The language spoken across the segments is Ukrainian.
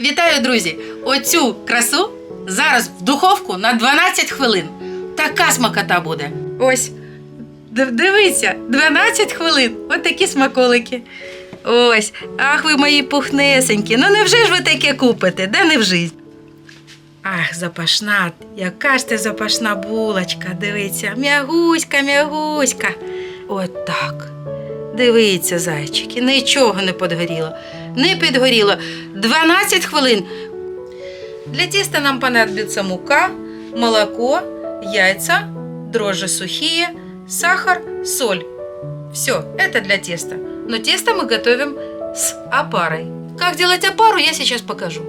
Вітаю, друзі! Оцю красу зараз в духовку на 12 хвилин. Така смакота буде. Ось. Дивіться, 12 хвилин. От такі смаколики. Ось. Ах, ви мої пухнесенькі. Ну невже ж ви таке купите? Де не в житті? Ах, запашна, яка ж ти запашна булочка, дивіться, м'ягуська, м'ягуська. От так. Дивіться, зайчики, нічого не подгоріло. Не підгоріло. 12 хвилин. Для теста нам понадобится мука, молоко, яйца, дрожжи сухие, сахар, соль. Все, это для теста. Но тесто мы готовим с опарой. Как делать опару, я сейчас покажу.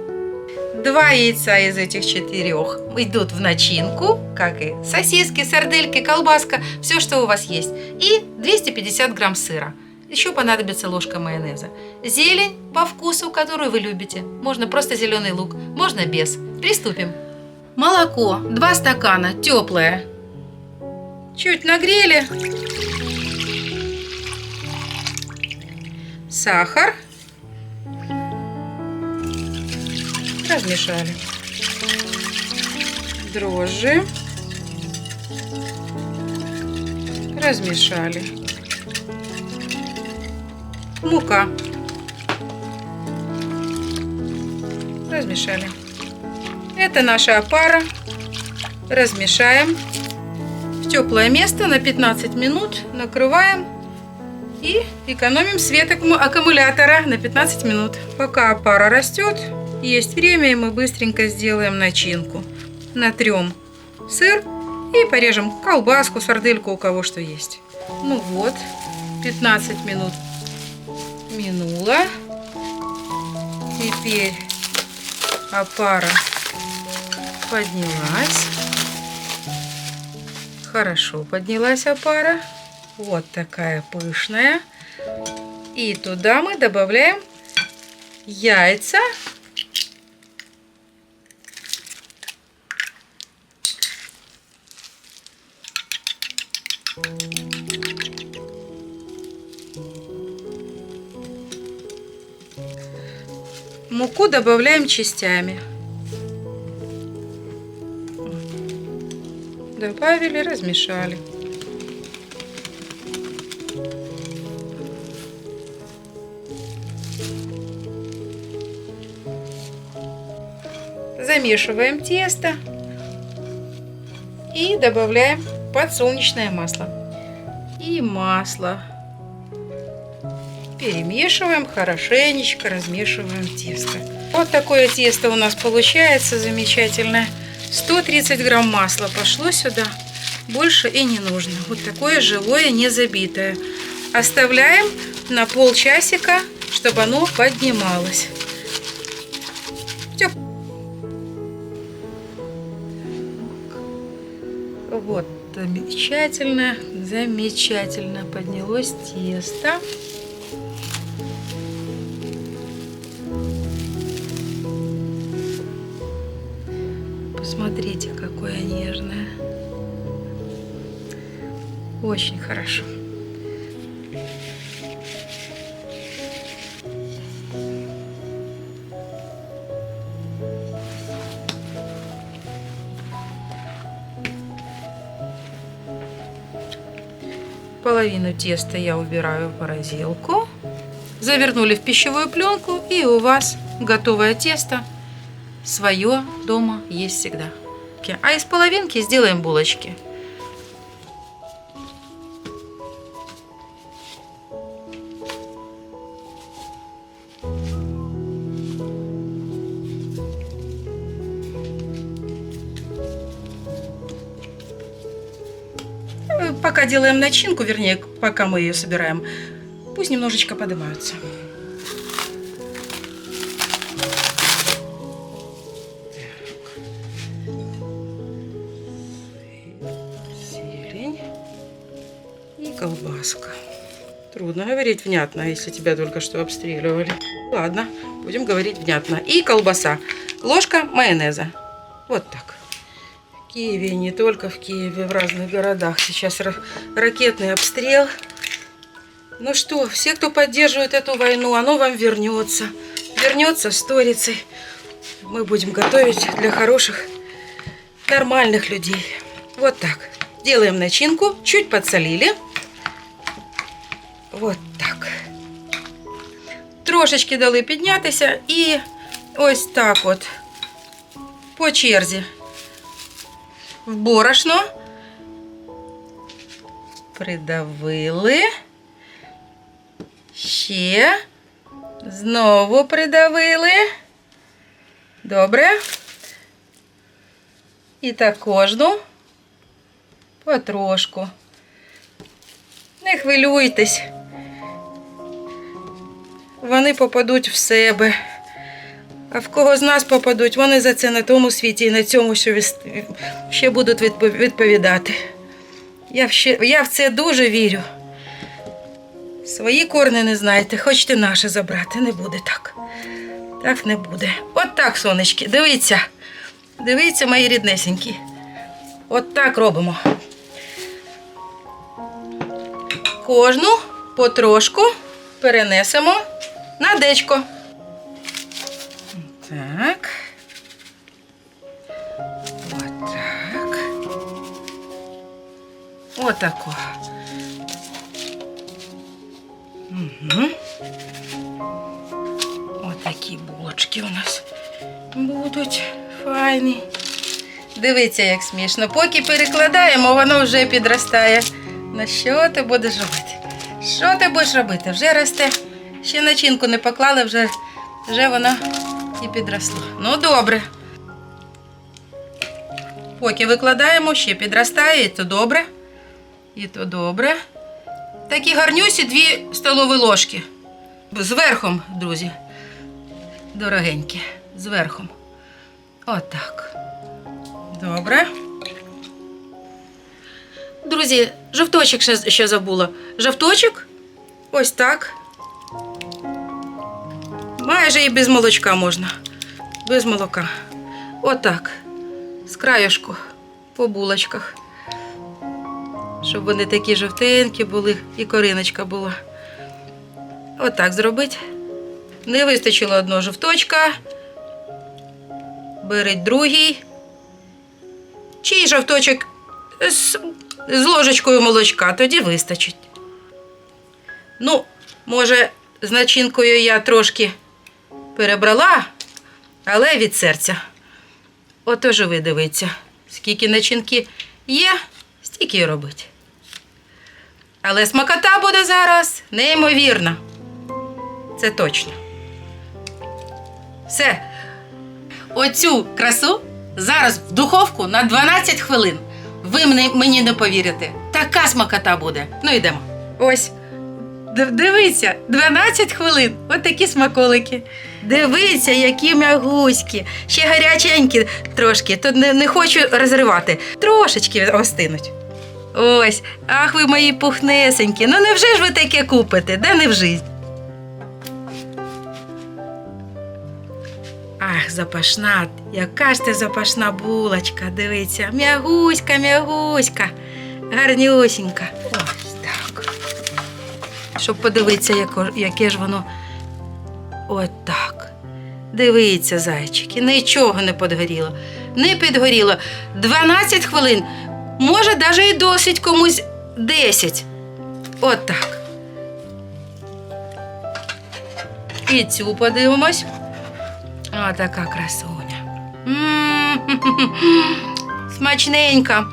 Два яйца из этих четырех идут в начинку, как и сосиски, сардельки, колбаска, все, что у вас есть. И 250 грамм сыра. Еще понадобится ложка майонеза. Зелень по вкусу, которую вы любите. Можно просто зеленый лук, можно без. Приступим. Молоко, два стакана, теплое. Чуть нагрели. Сахар. Размешали. Дрожжи. Размешали. Мука. Размешали. Это наша опара. Размешаем. В теплое место на 15 минут накрываем и экономим свет аккуму- аккумулятора на 15 минут. Пока опара растет, есть время, и мы быстренько сделаем начинку. Натрем сыр и порежем колбаску, сардельку, у кого что есть. Ну вот, 15 минут минуло. Теперь опара поднялась. Хорошо поднялась опара. Вот такая пышная. И туда мы добавляем яйца. Муку добавляем частями. Добавили, размешали. Замешиваем тесто и добавляем подсолнечное масло. И масло. Перемешиваем хорошенечко, размешиваем тесто. Вот такое тесто у нас получается замечательное. 130 грамм масла пошло сюда. Больше и не нужно. Вот такое живое, не забитое. Оставляем на полчасика, чтобы оно поднималось. Всё. Вот, замечательно, замечательно поднялось тесто. Посмотрите, какое нежное. Очень хорошо. Половину теста я убираю в морозилку. Завернули в пищевую пленку, и у вас готовое тесто свое дома есть всегда. А из половинки сделаем булочки. Э, Пока делаем начинку, вернее, пока мы ее собираем, пусть немножечко поднимаются. Колбаска. Трудно говорить внятно, если тебя только что обстреливали. Ладно, будем говорить внятно. И колбаса. Ложка майонеза. Вот так. В Киеве, не только в Киеве, в разных городах. Сейчас ра- ракетный обстрел. Ну что, все, кто поддерживает эту войну, оно вам вернется. Вернется сторицей. мы будем готовить для хороших, нормальных людей. Вот так. Делаем начинку, чуть подсолили. Вот так. Трошечки дали піднятися і ось так от по черзі в борошно. Придавили. Ще. Знову придавили. Добре. І так кожну потрошку. Не хвилюйтесь. Вони попадуть в себе. А в кого з нас попадуть, вони за це на тому світі і на цьому ще, ще будуть відповідати. Я ще, я в це дуже вірю. Свої корни не знаєте, хочете наше забрати. Не буде так. Так не буде. От так, сонечки, дивіться. Дивіться, мої ріднесенькі. От так робимо. Кожну потрошку перенесемо на дечко. Так. Отак. Отако. Угу. Отакі булочки у нас будуть файні. Дивіться, як смішно. Поки перекладаємо, воно вже підростає. На що ти будеш робити? Що ти будеш робити? Вже росте. Ще начинку не поклали, вже, вже воно і підросло. Ну, добре. Поки викладаємо, ще підростає, і то добре. І то добре. Такі гарнюсі дві столові ложки. З верхом, друзі. Дорогенькі. З верхом. Отак. Добре. Друзі, жовточок ще, ще забула. Жовточок. Ось так. Майже і без молочка можна. Без молока. Отак. З краюшку по булочках. Щоб вони такі жовтенькі були і кориночка була. Отак зробить. Не вистачило одного жовточка. Беріть другий. Чи жовточок з, з ложечкою молочка, тоді вистачить. Ну, може, з начинкою я трошки перебрала, але від серця. Отож ви дивіться, скільки начинки є, стільки і робить. Але смакота буде зараз неймовірна. Це точно. Все. Оцю красу зараз в духовку на 12 хвилин. Ви мені не повірите. Така смакота буде. Ну йдемо. Ось. Дивіться, 12 хвилин. От такі смаколики. Дивіться, які м'ягуські. Ще гаряченькі трошки. Тут не, не хочу розривати. Трошечки остинуть. Ось, ах ви мої пухнесенькі. Ну невже ж ви таке купите? Де не в житті? Ах, запашна, яка ж ти запашна булочка, дивіться, м'ягуська, м'ягуська, гарнюсінька. Так. Щоб подивитися, яке ж воно. От так. Дивіться, зайчики, нічого не підгоріло. Не підгоріло. 12 хвилин. Може, навіть і досить комусь 10. От так. І цю подивимось. О, така красуня. М, Смачненька.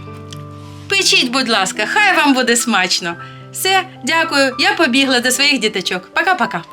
Печіть, будь ласка, хай вам буде смачно. Все, дякую. Я побігла до своїх діточок. Пока-пока.